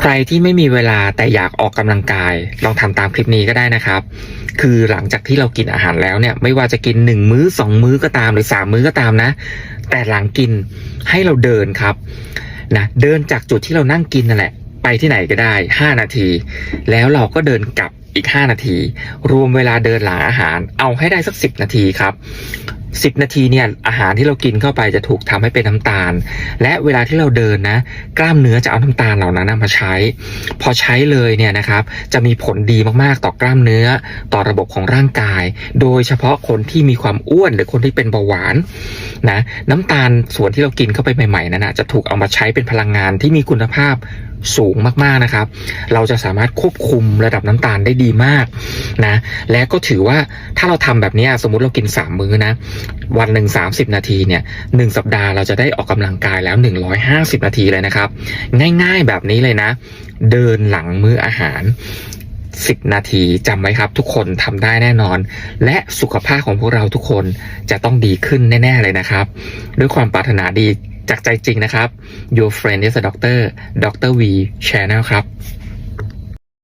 ใครที่ไม่มีเวลาแต่อยากออกกำลังกาย ลองทำตามคลิปนี้ก็ได้นะครับ คือหลังจากที่เรากินอาหารแล้วเนี่ย ไม่ว่าจะกินหนึ่งมื้อสองมื้อก็ตามหรือสามมื้อก็ตามนะ แต่หลังกินให้เราเดินครับนะเดินจากจุดที่เรานั่งกินนั่นแหละ ไปที่ไหนก็ได้ 5 นาที แล้วเราก็เดินกลับอีก 5 นาที รวมเวลาเดินหลังอาหารเอาให้ได้สัก 10 นาทีครับ 10 นาทีเนี่ยอาหารที่เรากินเข้าไปจะถูกทำให้เป็นน้ำตาล และเวลาที่เราเดินนะกล้ามเนื้อจะเอาน้ำตาลเหล่านั้นนมาใช้ พอใช้เลยเนี่ยนะครับจะมีผลดีมากๆต่อกล้ามเนื้อต่อระบบของร่างกาย โดยเฉพาะคนที่มีความอ้วนหรือคนที่เป็นเบาหวานนะน้ำตาลส่วนที่เรากินเข้าไปใหม่ๆนั้นนะจะถูกเอามาใช้เป็นพลังงานที่มีคุณภาพสูงมากๆนะครับ เราจะสามารถควบคุมระดับน้ำตาลได้ดีมากนะ และก็ถือว่าถ้าเราทำแบบนี้สมมุติเรากิน 3 มื้อนะ วันหนึ่ง30 นาทีเนี่ยหนึ่งสัปดาห์เราจะได้ออกกำลังกายแล้ว 150 นาทีเลยนะครับ ง่ายๆแบบนี้เลยนะ เดินหลังมื้ออาหาร10นาทีจำไว้ครับ ทุกคนทำได้แน่นอน และสุขภาพของพวกเราทุกคนจะต้องดีขึ้นแน่ ๆ เลยนะครับ ด้วยความปรารถนาดี จากใจจริงนะครับ Your friend is a doctor Dr. V Channel ครับ